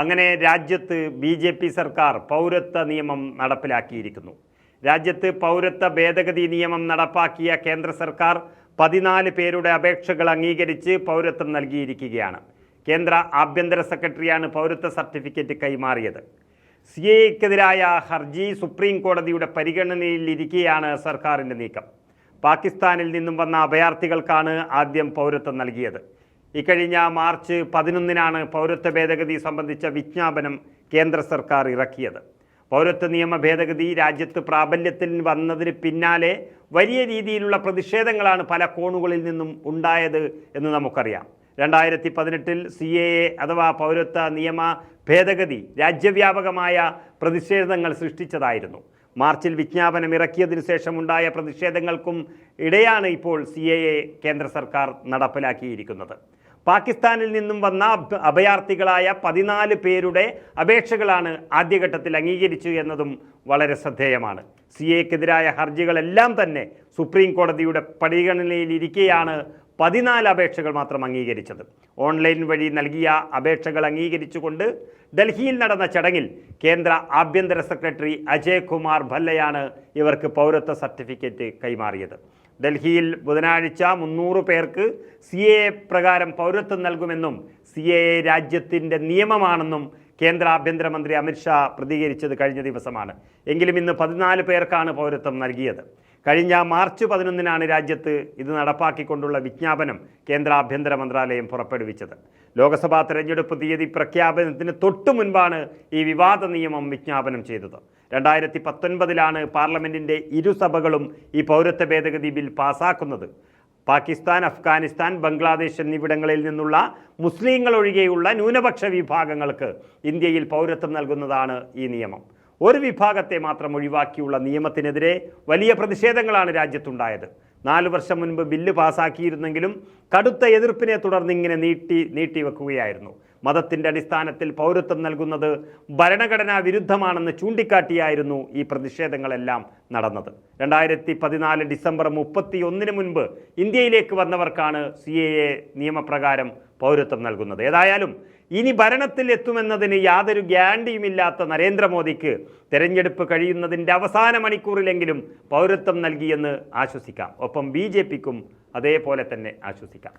അങ്ങനെ രാജ്യത്ത് B J P സർക്കാർ പൗരത്വ നിയമം നടപ്പിലാക്കിയിരിക്കുന്നു. രാജ്യത്ത് പൗരത്വ ഭേദഗതി നിയമം നടപ്പാക്കിയ കേന്ദ്ര സർക്കാർ പതിനാല് പേരുടെ അപേക്ഷകൾ അംഗീകരിച്ച് പൗരത്വം നൽകിയിരിക്കുകയാണ്. കേന്ദ്ര ആഭ്യന്തര സെക്രട്ടറിയാണ് പൗരത്വ സർട്ടിഫിക്കറ്റ് കൈമാറിയത്. സി എക്കെതിരായ ഹർജി സുപ്രീം കോടതിയുടെ പരിഗണനയിലിരിക്കെയാണ് സർക്കാരിന്റെ നീക്കം. പാകിസ്ഥാനിൽ നിന്നും വന്ന അഭയാർത്ഥികൾക്കാണ് ആദ്യം പൗരത്വം നൽകിയത്. ഇക്കഴിഞ്ഞ മാർച്ച് പതിനൊന്നിനാണ് പൗരത്വ ഭേദഗതി സംബന്ധിച്ച വിജ്ഞാപനം കേന്ദ്ര സർക്കാർ ഇറക്കിയത്. പൗരത്വ നിയമ ഭേദഗതി രാജ്യത്ത് പ്രാബല്യത്തിൽ വന്നതിന് പിന്നാലെ വലിയ രീതിയിലുള്ള പ്രതിഷേധങ്ങളാണ് പല കോണുകളിൽ നിന്നും ഉണ്ടായത് എന്ന് നമുക്കറിയാം. രണ്ടായിരത്തി പതിനെട്ടിൽ സി എ എ അഥവാ പൗരത്വ നിയമ ഭേദഗതി രാജ്യവ്യാപകമായ പ്രതിഷേധങ്ങൾ സൃഷ്ടിച്ചതായിരുന്നു. മാർച്ചിൽ വിജ്ഞാപനം ഇറക്കിയതിനു ശേഷമുണ്ടായ പ്രതിഷേധങ്ങൾക്കും ഇടയാണ് ഇപ്പോൾ സി കേന്ദ്ര സർക്കാർ നടപ്പിലാക്കിയിരിക്കുന്നത്. പാകിസ്ഥാനിൽ നിന്നും വന്ന അഭയാർത്ഥികളായ പതിനാല് പേരുടെ അപേക്ഷകളാണ് ആദ്യഘട്ടത്തിൽ അംഗീകരിച്ചു എന്നതും വളരെ ശ്രദ്ധേയമാണ്. സി എക്കെതിരായ ഹർജികളെല്ലാം തന്നെ സുപ്രീം കോടതിയുടെ പരിഗണനയിലിരിക്കെയാണ് പതിനാല് അപേക്ഷകൾ മാത്രം അംഗീകരിച്ചത്. ഓൺലൈൻ വഴി നൽകിയ അപേക്ഷകൾ അംഗീകരിച്ചുകൊണ്ട് ഡൽഹിയിൽ നടന്ന ചടങ്ങിൽ കേന്ദ്ര ആഭ്യന്തര സെക്രട്ടറി അജയ് കുമാർ ഭല്ലയാണ് ഇവർക്ക് പൗരത്വ സർട്ടിഫിക്കറ്റ് കൈമാറിയത്. ഡൽഹിയിൽ ബുധനാഴ്ച മുന്നൂറ് പേർക്ക് സി എ പ്രകാരം പൗരത്വം നൽകുമെന്നും സി എ രാജ്യത്തിന്റെ നിയമമാണെന്നും കേന്ദ്ര ആഭ്യന്തരമന്ത്രി അമിത്ഷാ പ്രതികരിച്ചത് കഴിഞ്ഞ ദിവസമാണ്. എങ്കിലും ഇന്ന് പതിനാല് പേർക്കാണ് പൗരത്വം നൽകിയത്. കഴിഞ്ഞ മാർച്ച് പതിനൊന്നിനാണ് രാജ്യത്ത് ഇത് നടപ്പാക്കിക്കൊണ്ടുള്ള വിജ്ഞാപനം കേന്ദ്ര ആഭ്യന്തര മന്ത്രാലയം പുറപ്പെടുവിച്ചത്. ലോക്സഭാ തെരഞ്ഞെടുപ്പ് തീയതി പ്രഖ്യാപനത്തിന് തൊട്ടു മുൻപാണ് ഈ വിവാദ നിയമം വിജ്ഞാപനം ചെയ്തത്. രണ്ടായിരത്തി പത്തൊൻപതിലാണ് പാർലമെന്റിന്റെ ഇരുസഭകളും ഈ പൗരത്വ ഭേദഗതി ബിൽ പാസാക്കുന്നത്. പാകിസ്ഥാൻ അഫ്ഗാനിസ്ഥാൻ ബംഗ്ലാദേശ് എന്നിവിടങ്ങളിൽ നിന്നുള്ള മുസ്ലിങ്ങൾ ഒഴികെയുള്ള ന്യൂനപക്ഷ വിഭാഗങ്ങൾക്ക് ഇന്ത്യയിൽ പൗരത്വം നൽകുന്നതാണ് ഈ നിയമം. ഒരു വിഭാഗത്തെ മാത്രം ഒഴിവാക്കിയുള്ള നിയമത്തിനെതിരെ വലിയ പ്രതിഷേധങ്ങളാണ് രാജ്യത്തുണ്ടായത്. നാല് വർഷം മുൻപ് ബില്ല് പാസാക്കിയിരുന്നെങ്കിലും കടുത്ത എതിർപ്പിനെ തുടർന്ന് ഇങ്ങനെ നീട്ടി നീട്ടിവെക്കുകയായിരുന്നു മതത്തിന്റെ അടിസ്ഥാനത്തിൽ പൗരത്വം നൽകുന്നത് ഭരണഘടനാ വിരുദ്ധമാണെന്ന് ചൂണ്ടിക്കാട്ടിയായിരുന്നു ഈ പ്രതിഷേധങ്ങളെല്ലാം നടന്നത്. രണ്ടായിരത്തി പതിനാല് ഡിസംബർ മുപ്പത്തി ഒന്നിന് മുൻപ് ഇന്ത്യയിലേക്ക് വന്നവർക്കാണ് സി എ എ നിയമപ്രകാരം പൗരത്വം നൽകുന്നത്. ഏതായാലും ഇനി ഭരണത്തിൽ എത്തുമെന്നതിന് യാതൊരു ഗ്യാരണ്ടിയുമില്ലാത്ത നരേന്ദ്രമോദിക്ക് തെരഞ്ഞെടുപ്പ് കഴിയുന്നതിന്റെ അവസാന മണിക്കൂറിലെങ്കിലും പൗരത്വം നൽകിയെന്ന് ആശ്വസിക്കാം. ഒപ്പം ബി ജെ പിക്കും അതേപോലെ തന്നെ ആശ്വസിക്കാം.